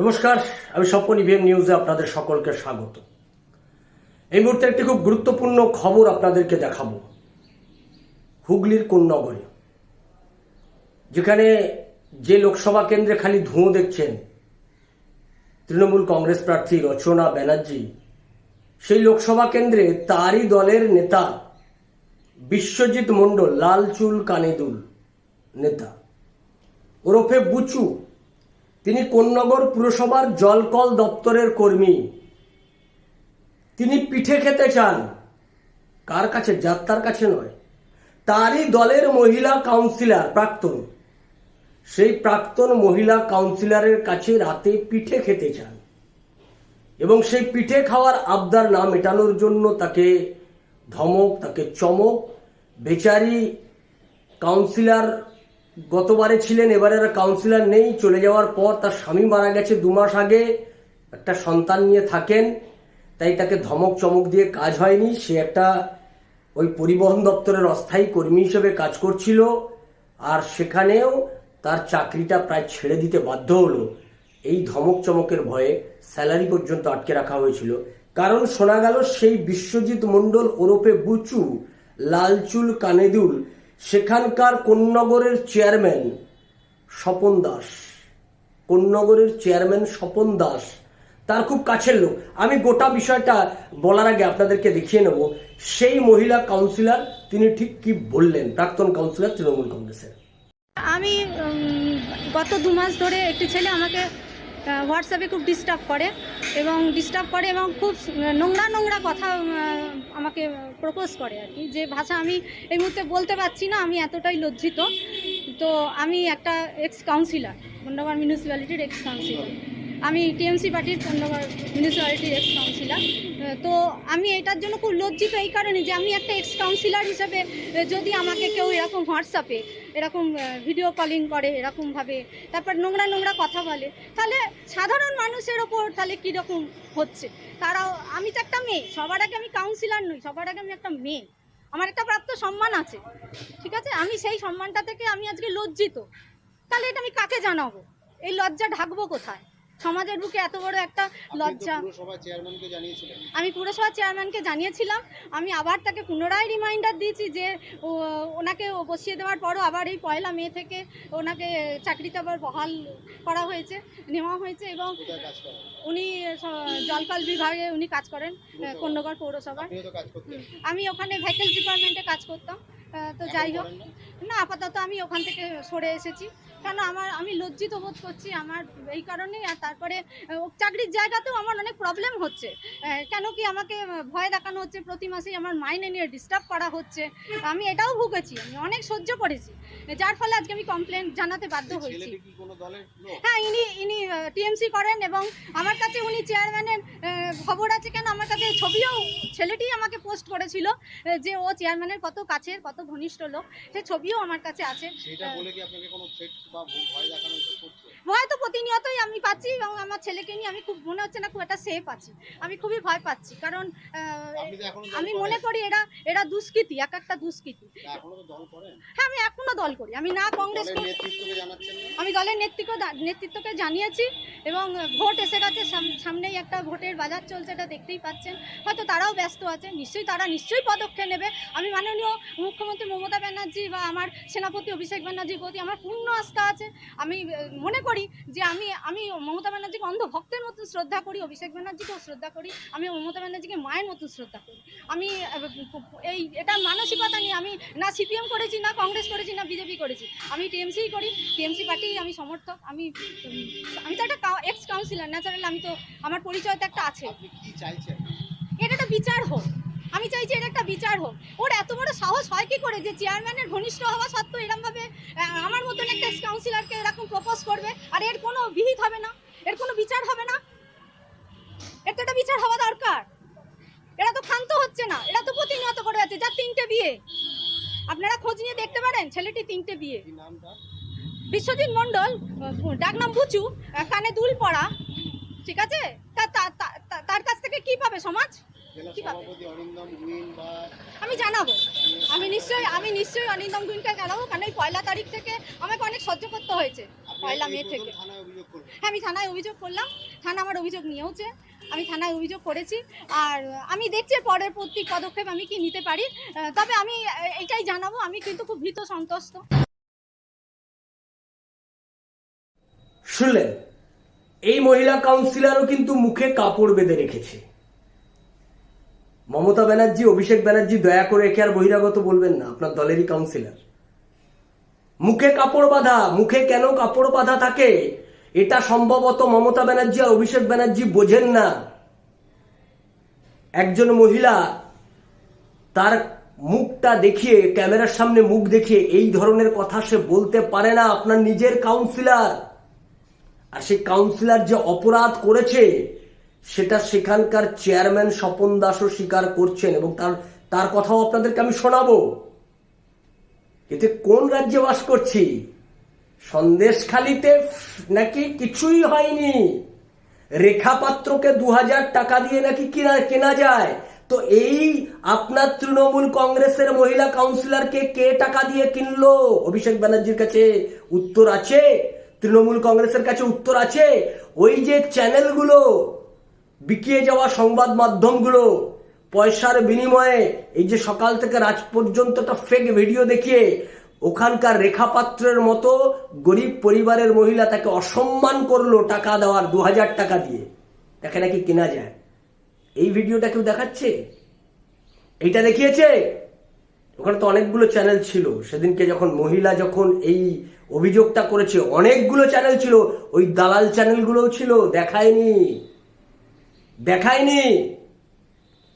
নমস্কার, আমি স্বপন ইভিএম নিউজে আপনাদের সকলকে স্বাগত। এই মুহূর্তে একটি খুব গুরুত্বপূর্ণ খবর আপনাদেরকে দেখাবো। হুগলির কোন নগরে যেখানে যে লোকসভা কেন্দ্রে খালি ধুঁয়ো দেখছেন তৃণমূল কংগ্রেস প্রার্থী রচনা ব্যানার্জি, সেই লোকসভা কেন্দ্রে তারই দলের নেতা বিশ্বজিৎ মণ্ডল, লাল চুল কানেদুল নেতা। ওরফে বুচু তিনি কোন্নগর পুরসভার জলকল দপ্তরের কর্মী। তিনি পিঠে খেতে চান। কার কাছে? যাত্রার কাছে নয়। তারই দলের মহিলা কাউন্সিলর, প্রাক্তন। সেই প্রাক্তন মহিলা কাউন্সিলরের কাছে রাতে পিঠে খেতে চান। এবং সেই পিঠে খাওয়ার আবদার না মেটানোর জন্য তাকে ধমক, তাকে চমক, বেচারি কাউন্সিলর গতবারে ছিলেন, এবারে আর কাউন্সিলর নেই। চলে যাওয়ার পর তার স্বামী মারা গেছে দু মাস আগে। একটা সন্তান নিয়ে থাকেন, তাই তাকে ধমক চমক দিয়ে কাজ হয়নি। সে একটা ওই পরিবহন দপ্তরের অস্থায়ী কর্মী হিসেবে কাজ করছিল আর সেখানেও তার চাকরিটা প্রায় ছেড়ে দিতে বাধ্য হলো। এই ধমক চমকের ভয়ে স্যালারি পর্যন্ত আটকে রাখা হয়েছিল। কারণ শোনা গেল সেই বিশ্বজিৎ মণ্ডল ওরফে বুচু, লালচুল কানেদুল সেখানকার কোন্নগরের চেয়ারম্যান স্বপন দাস। কোন্নগরের চেয়ারম্যান স্বপন দাস, তার খুব কাছের লোক। আমি গোটা বিষয়টা বলার আগে আপনাদেরকে দেখিয়ে নেব। সেই মহিলা কাউন্সিলর, তিনি ঠিক কি বললেন? প্রাক্তন কাউন্সিলর, তৃণমূল কংগ্রেসের। আমি গত দু মাস ধরে একটি ছেলে আমাকে হোয়াটসঅ্যাপে খুব ডিস্টার্ব করে এবং ডিস্টার্ব করে এবং খুব নোংরা নোংরা কথা আমাকে প্রপোজ করে আর কি। যে, ভাষা, আমি এই মুহূর্তে বলতে পারছি না, আমি এতটাই লজ্জিত। তো আমি একটা এক্স কাউন্সিলার মন্ডাবার মিউনিসিপ্যালিটির এক্স কাউন্সিলর আমি টিএমসি পার্টির পণ্ডগড় মিউনিসিপ্যালিটির এক্স কাউন্সিলার তো আমি এটার জন্য খুব লজ্জিত এই কারণে যে আমি একটা এক্স কাউন্সিলর হিসাবে যদি আমাকে কেউ এরকম হোয়াটসঅ্যাপে এরকম ভিডিও কলিং করে এরকমভাবে তারপর নোংরা নোংরা কথা বলে, তাহলে সাধারণ মানুষের ওপর তাহলে কীরকম হচ্ছে? তারাও, আমি তো একটা মেয়ে, সবার আগে আমি কাউন্সিলর নই, সবার আগে আমি একটা মেয়ে। আমার একটা প্রাপ্ত সম্মান আছে, ঠিক আছে? আমি সেই সম্মানটা থেকে আমি আজকে লজ্জিত। তাহলে এটা আমি কাকে জানাব? এই লজ্জা ঢাকবো কোথায়? সমাজের বুকে এত বড় একটা লজ্জা। আমি পুরসভা চেয়ারম্যানকে জানিয়েছিলাম। আমি আবার তাকে পুনরায় রিমাইন্ডার দিয়েছি যে ওনাকে বসিয়ে দেওয়ার পরও আবার এই পয়লা মে থেকে ওনাকে চাকরিতে আবার বহাল করা হয়েছে নেওয়া হয়েছে এবং উনি জলকল বিভাগে উনি কাজ করেন কন্যগড় পৌরসভায়। আমি ওখানে ভেহিকেল ডিপার্টমেন্টে কাজ করতাম তো যাই হোক। না আপাতত আমি ওখান থেকে সরে এসেছি। কেন আমার আমি লজ্জিত বোধ করছি আমার এই কারণেই আর তারপরে চাকরির জায়গাতেও আমার অনেক প্রবলেম হচ্ছে। কেন কি আমাকে ভয় দেখানো হচ্ছে প্রতি মাসেই আমার মাইনে নিয়ে ডিস্টার্ব করা হচ্ছে। আমি এটাও ভুগেছি আমি অনেক সহ্য করেছি। যার ফলে আজকে আমি কমপ্লেন জানাতে বাধ্য হয়েছি। হ্যাঁ ইনি ইনি টিএমসি করেন এবং আমার কাছে উনি চেয়ারম্যানের খবর আছে কেন? আমার কাছে ছবিও ছেলেটি আমাকে পোস্ট করেছিল যে ও চেয়ারম্যানের কত কাছের কত ঘনিষ্ঠ লোক সে ছবিও আমার কাছে আছে। সেটা বলে কি আপনাকে কোনো বা ভয় দেখানো করছে প্রতিনিয়তই আমি পাচ্ছি এবং আমার ছেলেকে নিয়ে আমি খুব মনে হচ্ছে না খুব একটা সেফ আছি। আমি খুবই ভয় পাচ্ছি কারণ আমি মনে করি এরা এরা দুষ্কৃতী এক একটা দুষ্কৃতী। হ্যাঁ আমি এখনও দল করি। আমি না কংগ্রেস আমি দলের নেতৃত্ব নেতৃত্বকে জানিয়েছি এবং ভোট এসে গেছে সাম- সামনেই একটা ভোটের বাজার চলছে এটা দেখতেই পাচ্ছেন। হয়তো তারাও ব্যস্ত আছে নিশ্চয়ই তারা নিশ্চয়ই পদক্ষেপ নেবে। আমি মাননীয় মুখ্যমন্ত্রী মমতা ব্যানার্জি বা আমার সেনাপতি অভিষেক ব্যানার্জির প্রতি আমার পূর্ণ আস্থা আছে। আমি মনে করি যে আমি আমি মমতা ব্যানার্জিকে অন্ধ ভক্তের মতো শ্রদ্ধা করি অভিষেক ব্যানার্জিকেও শ্রদ্ধা করি আমি মমতা ব্যানার্জিকে মায়ের মতো শ্রদ্ধা করি। আমি এই এটা মানসিকতা নিয়ে আমি না সিপিএম করেছি না কংগ্রেস করেছি না বিজেপি করেছি। আমি টিএমসি করি টিএমসি পার্টি আমি সমর্থক আমি আমি তো একটা এক্স কাউন্সিলর ন্যাচারাল আমি তো আমার পরিচয় তো একটা আছে। এটা একটা বিচার হোক। আমি চাইছি এটা একটা বিচার হোক। ওর এত বড় সাহস হয় কি করে যে চেয়ারম্যানের ঘনিষ্ঠ হওয়া সত্ত্বেও এরকমভাবে একটা কাউন্সিলরকে এরকম প্রপোজ করবে, আর এর কোনো বিহিত হবে না, এর কোনো বিচার হবে না। এর তো একটা বিচার হওয়া দরকার। এরা তো ক্ষান্ত হচ্ছে না, এরা তো প্রতিনিয়ত করে যাচ্ছে যার তিনটে বিয়ে। আপনারা খোঁজ নিয়ে দেখতে পারেন ছেলেটি তিনটে বিয়ে। বিশ্বজিৎ মণ্ডল ডাকনাম বুচু, কানে দুল পড়া, ঠিক আছে? তার কাছ থেকে কি পাবে সমাজ? অরিন্দম আমি জানাব। আমি নিশ্চয়ই আমি নিশ্চয়ই অনিন্দম গুইনকে জানাব কারণ এই পয়লা তারিখ থেকে আমাকে অনেক সহ্য করতে হয়েছে পয়লা মে থেকে। হ্যাঁ আমি থানায় অভিযোগ করলাম। থানা আমার অভিযোগ নিয়েওছে। আমি থানায় অভিযোগ করেছি। আর আমি দেখছি পরের প্রতি পদক্ষেপ আমি কি নিতে পারি। তবে আমি এটাই জানাব আমি কিন্তু খুব ভীত সন্তুষ্ট। শুনলেন এই মহিলা কাউন্সিলরও কিন্তু মুখে কাপড় বেঁধে রেখেছে। মমতা ব্যানার্জি, অভিষেক ব্যানার্জি, দয়া করে একে আর বহিরাগত বলবেন না, আপনার দলেরই কাউন্সিলর মুখে কাপড় বাঁধা, মুখে কেন কাপড় বাঁধা থাকে? এটা সম্ভবত মমতা ব্যানার্জি আর অভিষেক ব্যানার্জি বোঝেন না। একজন মহিলা তার মুখটা দেখিয়ে, ক্যামেরার সামনে মুখ দেখিয়ে এই ধরনের কথা সে বলতে পারে না, আপনার নিজের কাউন্সিলার আর সেই কাউন্সিলর যে অপরাধ করেছে সেটা সেখানকার চেয়ারম্যান স্বপন দাসও স্বীকার করছেন এবং তার তার কথাও আপনাদেরকে আমি শোনাবো। এতে কোন রাজ্যে বাস করছি? সন্দেশখালিতে নাকি কিছুই হয়নি? রেখাপাত্রকে দু হাজার টাকা দিয়ে নাকি কিনা, কেনা যায়? তো এই আপনার তৃণমূল কংগ্রেসের মহিলা কাউন্সিলরকে কে টাকা দিয়ে কিনলো? অভিষেক ব্যানার্জির কাছে উত্তর আছে, তৃণমূল কংগ্রেসের কাছে উত্তর আছে। ওই যে চ্যানেলগুলো বিকিয়ে যাওয়া সংবাদ মাধ্যমগুলো পয়সার বিনিময়ে এই যে সকাল থেকে রাত পর্যন্ত একটা ফেক ভিডিও দেখিয়ে ওখানকার রেখাপাত্রের মতো গরিব পরিবারের মহিলা তাকে অসম্মান করল টাকা দেওয়ার দু হাজার টাকা দিয়ে। তাকে নাকি কেনা যায়। এই ভিডিওটা কেউ দেখাচ্ছে? এইটা দেখিয়েছে? ওখানে তো অনেকগুলো চ্যানেল ছিল। সেদিনকে যখন মহিলা যখন এই অভিযোগটা করেছে, অনেকগুলো চ্যানেল ছিল। ওই দালাল চ্যানেলগুলোও ছিল, দেখায়নি। দেখায়নি।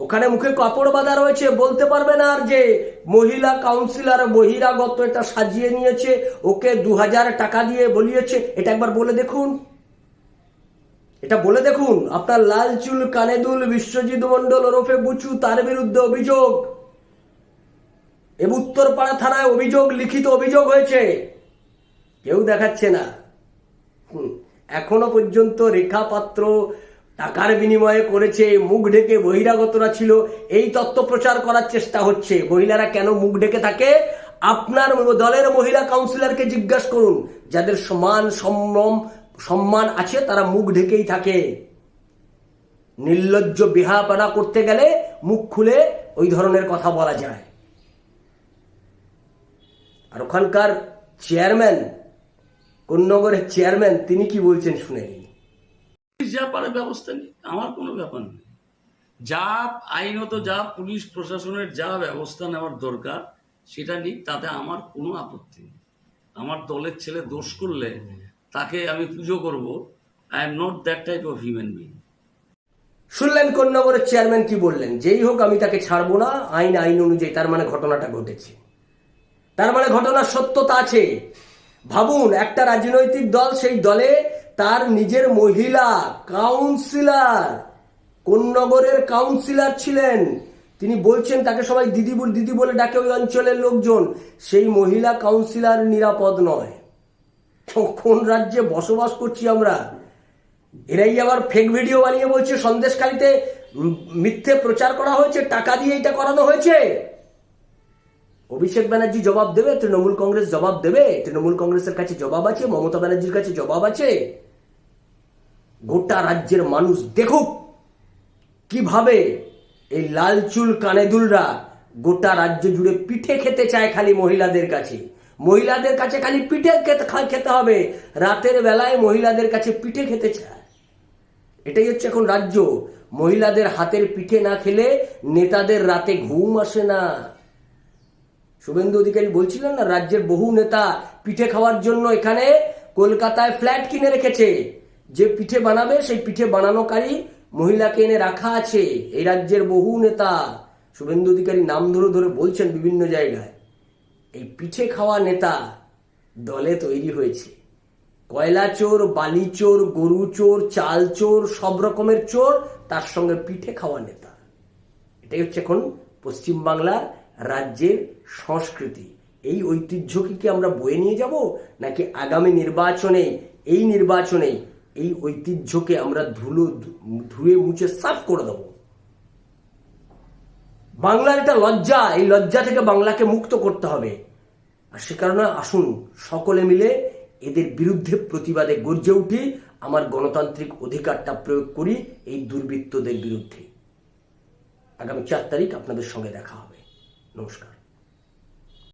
ওখানে মুখে কাপড় বাঁধা রয়েছে, বলতে পারবে না আর যে মহিলা কাউন্সিলর বহিরাগত এটা সাজিয়ে নিয়েছে, ওকে দু হাজার টাকা দিয়ে বলিয়েছে, এটা একবার বলে দেখুন। এটা বলে দেখুন, আপনার লাল চুল কানেদুল বিশ্বজিৎ মন্ডল ওরফে বুচু, তার বিরুদ্ধে অভিযোগ। এবং উত্তরপাড়া থানায় অভিযোগ, লিখিত অভিযোগ হয়েছে। কেউ দেখাচ্ছে না। এখনও পর্যন্ত রেখা পাত্র টাকার বিনিময়ে করেছে মুখ ঢেকে বহিরাগতরা ছিল। এই তত্ত্ব প্রচার করার চেষ্টা হচ্ছে। মহিলারা কেন মুখ ঢেকে থাকে? আপনার দলের মহিলা কাউন্সিলরকে জিজ্ঞাসা করুন। যাদের সমান সম্ভ্রম সম্মান আছে, তারা মুখ ঢেকেই থাকে। নির্লজ্জ বিহাপানা করতে গেলে মুখ খুলে ওই ধরনের কথা বলা যায়। আর ওখানকার চেয়ারম্যান কোন নগরের চেয়ারম্যান তিনি কি বলছেন শুনে নিন। যা পারে ব্যবস্থা নেই আমার কোনো ব্যাপার নেই। যা আইনত, যা পুলিশ প্রশাসনের যা ব্যবস্থা নেওয়ার দরকার, সেটা নিক, তাতে আমার কোনো আপত্তি নেই। আমার দলের ছেলে দোষ করলে তাকে আমি পুজো করব। I am not that type of human being শুনলেন কোন নগরের চেয়ারম্যান কি বললেন? যেই হোক আমি তাকে ছাড়বো না, আইন আইন অনুযায়ী তার মানে ঘটনাটা ঘটেছে। তার মানে ঘটনার সত্যতা আছে। ভাবুন, একটা রাজনৈতিক দল সেই দলে তার নিজের মহিলা কাউন্সিলার কোন নগরের কাউন্সিলর ছিলেন। তিনি বলছেন তাকে সবাই দিদি দিদি বলে ডাকে ওই অঞ্চলের লোকজন। সেই মহিলা কাউন্সিলর নিরাপদ নয়। কোন রাজ্যে বসবাস করছি আমরা? এরাই আবার ফেক ভিডিও বানিয়ে বলছে সন্দেশকালীতে উম, মিথ্যে প্রচার করা হয়েছে টাকা দিয়ে এটা করানো হয়েছে। অভিষেক ব্যানার্জি জবাব দেবে? তৃণমূল কংগ্রেস জবাব দেবে? তৃণমূল কংগ্রেসের কাছে জবাব আছে? মমতা ব্যানার্জির কাছে জবাব আছে? গোটা রাজ্যের মানুষ দেখুক কীভাবে এই লাল চুল কানেদুলরা গোটা রাজ্য জুড়ে পিঠে খেতে চায় খালি মহিলাদের কাছে। মহিলাদের কাছে খালি পিঠে খেতে খেতে হবে। রাতের বেলায় মহিলাদের কাছে পিঠে খেতে চায়। এটাই হচ্ছে এখন রাজ্য। মহিলাদের হাতের পিঠে না খেলে নেতাদের রাতে ঘুম আসে না। শুভেন্দু অধিকারী বলছিলেন না, রাজ্যের বহু নেতা পিঠে খাওয়ার জন্য এখানে কলকাতায় ফ্ল্যাট কিনে রেখেছে। যে পিঠে বানাবে, সেই পিঠে বানানোকারী মহিলাকে এনে রাখা আছে এই রাজ্যের বহু নেতা। শুভেন্দু অধিকারী নাম ধরে ধরে বলছেন বিভিন্ন জায়গায়, এই পিঠে খাওয়া নেতা দলে তৈরি হয়েছে। কয়লা চোর, বালি চোর, গরু চোর, চাল চোর, সব রকমের চোর, তার সঙ্গে পিঠে খাওয়া নেতা। এটাই হচ্ছে এখন পশ্চিমবাংলার রাজ্যের সংস্কৃতি। এই ঐতিহ্যকে কি আমরা বয়ে নিয়ে যাব, নাকি আগামী নির্বাচনে, এই নির্বাচনে এই ঐতিহ্যকে আমরা ধুলো, ধুয়ে মুছে সাফ করে দেব। বাংলার এটা লজ্জা, এই লজ্জা থেকে বাংলাকে মুক্ত করতে হবে। আর সে কারণে আসুন, সকলে মিলে এদের বিরুদ্ধে প্রতিবাদে গর্জে উঠি, আমার গণতান্ত্রিক অধিকারটা প্রয়োগ করি এই দুর্বৃত্তদের বিরুদ্ধে। আগামী চার তারিখ আপনাদের সঙ্গে দেখা হবে। নমস্কার।